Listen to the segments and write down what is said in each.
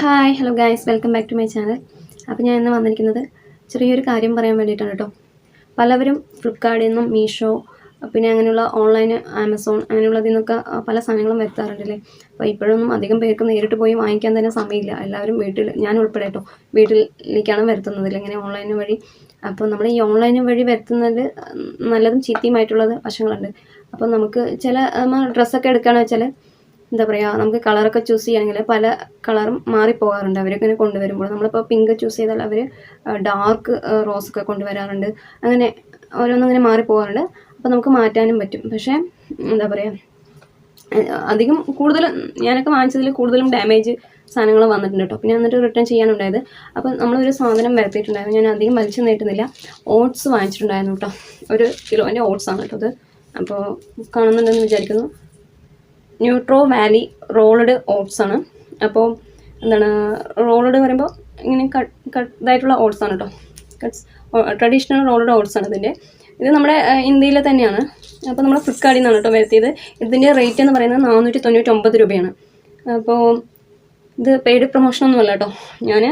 Hi hello guys welcome back to my channel അപ്പോൾ ഞാൻ ഇന്ന് വന്നിരിക്കുന്നത് ചെറിയൊരു കാര്യം പറയാൻ വേണ്ടിയിട്ടാണ് കേട്ടോ. പലവരും ഫ്ലിപ്കാർട്ടിൽ നിന്നും മീഷോ പിന്നെ അങ്ങനെയുള്ള ഓൺലൈൻ ആമസോൺ അങ്ങനെയുള്ളതിൽ നിന്നൊക്കെ പല സാധനങ്ങളും വരുത്താറുണ്ടല്ലേ അപ്പോൾ ഇപ്പോഴൊന്നും അധികം പേർക്ക് നേരിട്ട് പോയി വാങ്ങിക്കാൻ തന്നെ സമയമില്ല. എല്ലാവരും വീട്ടിൽ ഞാൻ ഉൾപ്പെടെ കേട്ടോ വീട്ടിലേക്കാണ് വരുത്തുന്നത് ഇങ്ങനെ ഓൺലൈൻ വഴി. അപ്പോൾ നമ്മൾ ഈ ഓൺലൈൻ വഴി വരുത്തുന്നത് നല്ലതും ചീത്തയുമായിട്ടുള്ളത് വശങ്ങളുണ്ട്. അപ്പോൾ നമുക്ക് ചില ഡ്രസ്സൊക്കെ എടുക്കുകയാണെന്ന് വെച്ചാൽ എന്താ പറയുക നമുക്ക് കളറൊക്കെ ചൂസ് ചെയ്യണമെങ്കിൽ പല കളറും മാറിപ്പോകാറുണ്ട് അവരിങ്ങനെ കൊണ്ടുവരുമ്പോൾ നമ്മളിപ്പോൾ പിങ്ക് ചൂസ് ചെയ്താൽ അവർ ഡാർക്ക് റോസൊക്കെ കൊണ്ടുവരാറുണ്ട്. അങ്ങനെ ഓരോന്നങ്ങനെ മാറി മാറിപ്പോകാറുണ്ട് അപ്പോൾ നമുക്ക് മാറ്റാനും പറ്റും. പക്ഷേ എന്താ പറയുക അധികം കൂടുതലും ഞാനൊക്കെ വാങ്ങിച്ചതിൽ കൂടുതലും ഡാമേജ് സാധനങ്ങൾ വന്നിട്ടുണ്ട് കേട്ടോ. പിന്നെ എന്നിട്ട് റിട്ടേൺ ചെയ്യാനുണ്ടായത്. അപ്പോൾ നമ്മളൊരു സാധനം വരുത്തിയിട്ടുണ്ടായിരുന്നു. ഞാൻ അധികം വലിച്ചു നീട്ടുന്നില്ല. ഓട്സ് വാങ്ങിച്ചിട്ടുണ്ടായിരുന്നു കേട്ടോ. ഒരു കിലോന്റെ ആണ് കേട്ടോ അത്. അപ്പോൾ കാണുന്നുണ്ടെന്ന് വിചാരിക്കുന്നു. ന്യൂട്രോ വാലി റോൾഡ് ഓട്സ് ആണ്. അപ്പോൾ എന്താണ് റോൾഡ് പറയുമ്പോൾ ഇങ്ങനെ കട്ട് കട്ട് ഇതായിട്ടുള്ള ഓട്സ് ആണ് കേട്ടോ കട്ട്സ് ട്രഡീഷണൽ റോൾഡ് ഓട്സ് ആണ് ഇതിന്റെ ഇത് നമ്മുടെ ഇന്ത്യയിലെ തന്നെയാണ്. അപ്പോൾ നമ്മൾ ഫ്ലിപ്കാർട്ടിൽ നിന്നാണ് കേട്ടോ വരുത്തിയത്. ഇതിന്റെ റേറ്റ് എന്ന് പറയുന്നത് നാനൂറ്റി തൊണ്ണൂറ്റൊമ്പത് രൂപയാണ്. അപ്പോൾ ഇത് പെയ്ഡ് പ്രൊമോഷൻ അല്ല കേട്ടോ ഞാൻ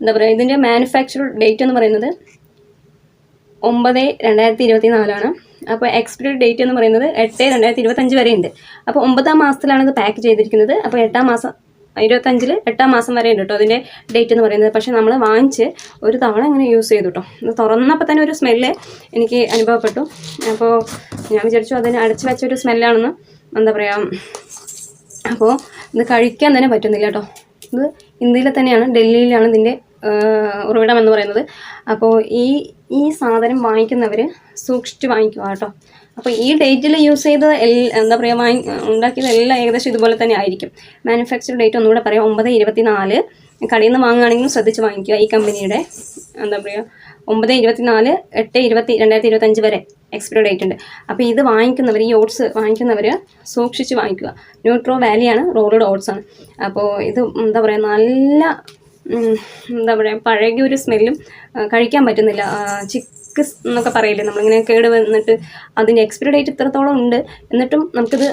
എന്താ പറയുക ഇതിന്റെ മാനുഫാക്ചർ ഡേറ്റ് എന്ന് പറയുന്നത് ഒമ്പത് രണ്ടായിരത്തി ഇരുപത്തി നാലാണ് അപ്പോൾ എക്സ്പയറി ഡേറ്റ് എന്ന് പറയുന്നത് എട്ട് രണ്ടായിരത്തി ഇരുപത്തഞ്ച് വരെ ഉണ്ട്. അപ്പോൾ ഒമ്പതാം മാസത്തിലാണ് ഇത് പാക്ക് ചെയ്തിരിക്കുന്നത്. അപ്പോൾ എട്ടാം മാസം ഇരുപത്തഞ്ചിൽ എട്ടാം മാസം വരെ ഉണ്ട് കേട്ടോ അതിന്റെ ഡേറ്റ് എന്ന് പറയുന്നത്. പക്ഷേ നമ്മൾ വാങ്ങിച്ച് ഒരു തവണ ഇങ്ങനെ യൂസ് ചെയ്തു കേട്ടോ. തുറന്നപ്പോൾ തന്നെ ഒരു സ്മെല്ല് എനിക്ക് അനുഭവപ്പെട്ടു. അപ്പോൾ ഞാൻ വിചാരിച്ചു അതിന് അടച്ചു വെച്ച ഒരു സ്മെല്ലാണെന്ന് എന്താ പറയുക അപ്പോൾ ഇത് കഴിക്കാൻ തന്നെ പറ്റുന്നില്ല കേട്ടോ. ഇത് ഇന്ത്യയിൽ തന്നെയാണ് ഡൽഹിയിലാണ് ഇതിന്റെ ഉറവിടം എന്ന് പറയുന്നത്. അപ്പോൾ ഈ ഈ സാധനം വാങ്ങിക്കുന്നവർ സൂക്ഷിച്ച് വാങ്ങിക്കുക കേട്ടോ. അപ്പോൾ ഈ ഡേറ്റിൽ യൂസ് ചെയ്ത എന്താ പറയുക വാങ്ങി ഉണ്ടാക്കിയത് എല്ലാം ഏകദേശം ഇതുപോലെ തന്നെ ആയിരിക്കും. മാനുഫാക്ചർ ഡേറ്റ് ഒന്നുകൂടെ പറയാം ഒമ്പത് ഇരുപത്തി നാല് കടയിൽ നിന്ന് വാങ്ങുകയാണെങ്കിലും ശ്രദ്ധിച്ച് വാങ്ങിക്കുക ഈ കമ്പനിയുടെ എന്താ പറയുക ഒമ്പത് ഇരുപത്തി നാല് എട്ട് ഇരുപത്തി രണ്ടായിരത്തി ഇരുപത്തഞ്ച് വരെ എക്സ്പയർ ഡേറ്റ് ഉണ്ട്. അപ്പോൾ ഇത് വാങ്ങിക്കുന്നവർ ഈ ഓട്സ് വാങ്ങിക്കുന്നവർ സൂക്ഷിച്ച് വാങ്ങിക്കുക. ന്യൂട്രോ വാലിയാണ് റോൾഡ് ഓട്സ് ആണ് അപ്പോൾ ഇത് എന്താ പറയുക നല്ല എന്താ പറയുക പഴകിയ ഒരു സ്മെല്ലും കഴിക്കാൻ പറ്റുന്നില്ല. ചിക്ക് എന്നൊക്കെ പറയില്ലേ നമ്മളിങ്ങനെ കേട് വന്നിട്ട് അതിന്റെ എക്സ്പയറി ഡേറ്റ് ഇത്രത്തോളം ഉണ്ട്. എന്നിട്ടും നമുക്കിത്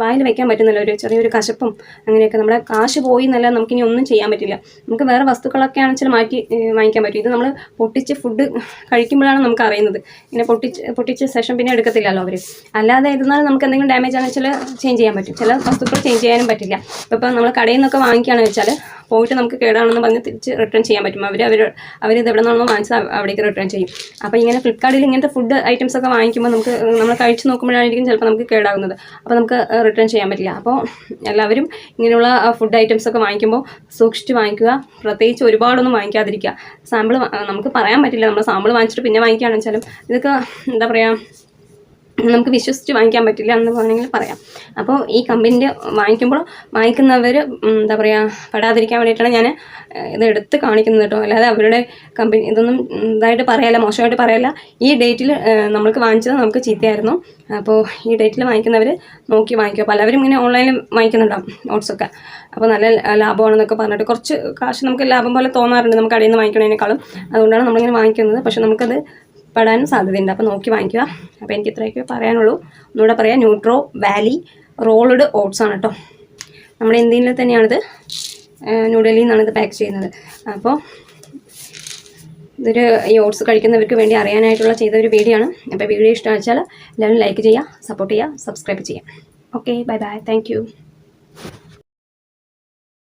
വായിൽ വെക്കാൻ പറ്റുന്നില്ല. ഒരു ചെറിയൊരു കശപ്പും അങ്ങനെയൊക്കെ നമ്മുടെ കാശ് പോയി എന്നല്ല നമുക്കിനി ഒന്നും ചെയ്യാൻ പറ്റില്ല. നമുക്ക് വേറെ വസ്തുക്കളൊക്കെ ആണെന്ന് മാറ്റി വാങ്ങിക്കാൻ പറ്റും. ഇത് നമ്മൾ പൊട്ടിച്ച് ഫുഡ് കഴിക്കുമ്പോഴാണ് നമുക്ക് അറിയുന്നത്. ഇങ്ങനെ പൊട്ടിച്ച് പൊട്ടിച്ച ശേഷം പിന്നെ എടുക്കത്തില്ലല്ലോ അവർ അല്ലാതെ ഇരുന്നാൽ നമുക്ക് എന്തെങ്കിലും ഡാമേജ് ആണെന്ന് വെച്ചാൽ ചേഞ്ച് ചെയ്യാൻ പറ്റും. ചില വസ്തുക്കൾ ചേഞ്ച് ചെയ്യാനും പറ്റില്ല. ഇപ്പോൾ നമ്മൾ കടയിൽ നിന്നൊക്കെ വാങ്ങിക്കുകയാണെന്ന് വെച്ചാൽ പോയിട്ട് നമുക്ക് കേടാണെന്ന് പറഞ്ഞ് തിരിച്ച് റിട്ടേൺ ചെയ്യാൻ പറ്റും. അവർ അവർ അവരിത് എവിടെ നിന്നാണോ വാങ്ങിച്ചത് അവ- അവിടേക്ക് റിട്ടേൺ ചെയ്യും. അപ്പോൾ ഇങ്ങനെ ഫ്ലിപ്കാർട്ടിൽ ഇങ്ങനത്തെ ഫുഡ് ഐറ്റംസ് ഒക്കെ വാങ്ങിക്കുമ്പോൾ നമുക്ക് നമ്മൾ കഴിച്ച് നോക്കുമ്പോഴായിരിക്കും ചിലപ്പോൾ നമുക്ക് കേടാകുന്നത്. അപ്പോൾ നമുക്ക് റിട്ടേൺ ചെയ്യാൻ പറ്റില്ല. അപ്പോൾ എല്ലാവരും ഇങ്ങനെയുള്ള ഫുഡ് ഐറ്റംസ് ഒക്കെ വാങ്ങിക്കുമ്പോൾ സൂക്ഷിച്ച് വാങ്ങിക്കുക. പ്രത്യേകിച്ച് ഒരുപാടൊന്നും വാങ്ങിക്കാതിരിക്കുക. സാമ്പിൾ നമുക്ക് പറയാൻ പറ്റില്ല. നമ്മൾ സാമ്പിൾ വാങ്ങിച്ചിട്ട് പിന്നെ വാങ്ങിക്കുകയാണെന്ന് വെച്ചാലും ഇതൊക്കെ എന്താ പറയുക നമുക്ക് വിശ്വസിച്ച് വാങ്ങിക്കാൻ പറ്റില്ല എന്ന് വേണമെങ്കിൽ പറയാം. അപ്പോൾ ഈ കമ്പനിന്റെ വാങ്ങിക്കുമ്പോൾ വാങ്ങിക്കുന്നവർ എന്താ പറയുക പെടാതിരിക്കാൻ വേണ്ടിയിട്ടാണ് ഞാൻ ഇത് എടുത്ത് കാണിക്കുന്നത് കേട്ടോ. അല്ലാതെ അവരുടെ കമ്പനി ഇതൊന്നും ഇതായിട്ട് പറയല്ല മോശമായിട്ട് പറയല്ല. ഈ ഡേറ്റിൽ നമ്മൾക്ക് വാങ്ങിച്ചത് നമുക്ക് ചീത്തയായിരുന്നു. അപ്പോൾ ഈ ഡേറ്റിൽ വാങ്ങിക്കുന്നവർ നോക്കി വാങ്ങിക്കുക പലവരും ഇങ്ങനെ ഓൺലൈനിൽ വാങ്ങിക്കുന്നുണ്ടാവും നോട്ട്സൊക്കെ അപ്പോൾ നല്ല ലാഭമാണെന്നൊക്കെ പറഞ്ഞിട്ട് കുറച്ച് കാശ് നമുക്ക് ലാഭം പോലെ തോന്നാറുണ്ട്. നമുക്ക് അടിയിൽ നിന്ന് വാങ്ങിക്കണതിനേക്കാളും അതുകൊണ്ടാണ് നമ്മളിങ്ങനെ വാങ്ങിക്കുന്നത്. പക്ഷേ നമുക്കത് പെടാനും സാധ്യതയുണ്ട്. അപ്പോൾ നോക്കി വാങ്ങിക്കുക. അപ്പോൾ എനിക്ക് ഇത്രയൊക്കെ പറയാനുള്ളൂ. ഒന്നുകൂടെ പറയാം. ന്യൂട്രോ വാലി റോൾഡ് ഓട്സ് ആണ് കേട്ടോ നമ്മുടെ ഇന്ത്യയിൽ തന്നെയാണിത്. ന്യൂഡൽഹിയിൽ നിന്നാണ് ഇത് പാക്ക് ചെയ്യുന്നത്. അപ്പോൾ ഇതൊരു ഈ ഓട്സ് കഴിക്കുന്നവർക്ക് വേണ്ടി അറിയാനായിട്ടുള്ള ചെയ്ത ഒരു വീഡിയോ ആണ്. അപ്പോൾ വീഡിയോ ഇഷ്ടം വെച്ചാൽ എല്ലാവരും ലൈക്ക് ചെയ്യുക സപ്പോർട്ട് ചെയ്യുക സബ്സ്ക്രൈബ് ചെയ്യുക. Okay bye bye thank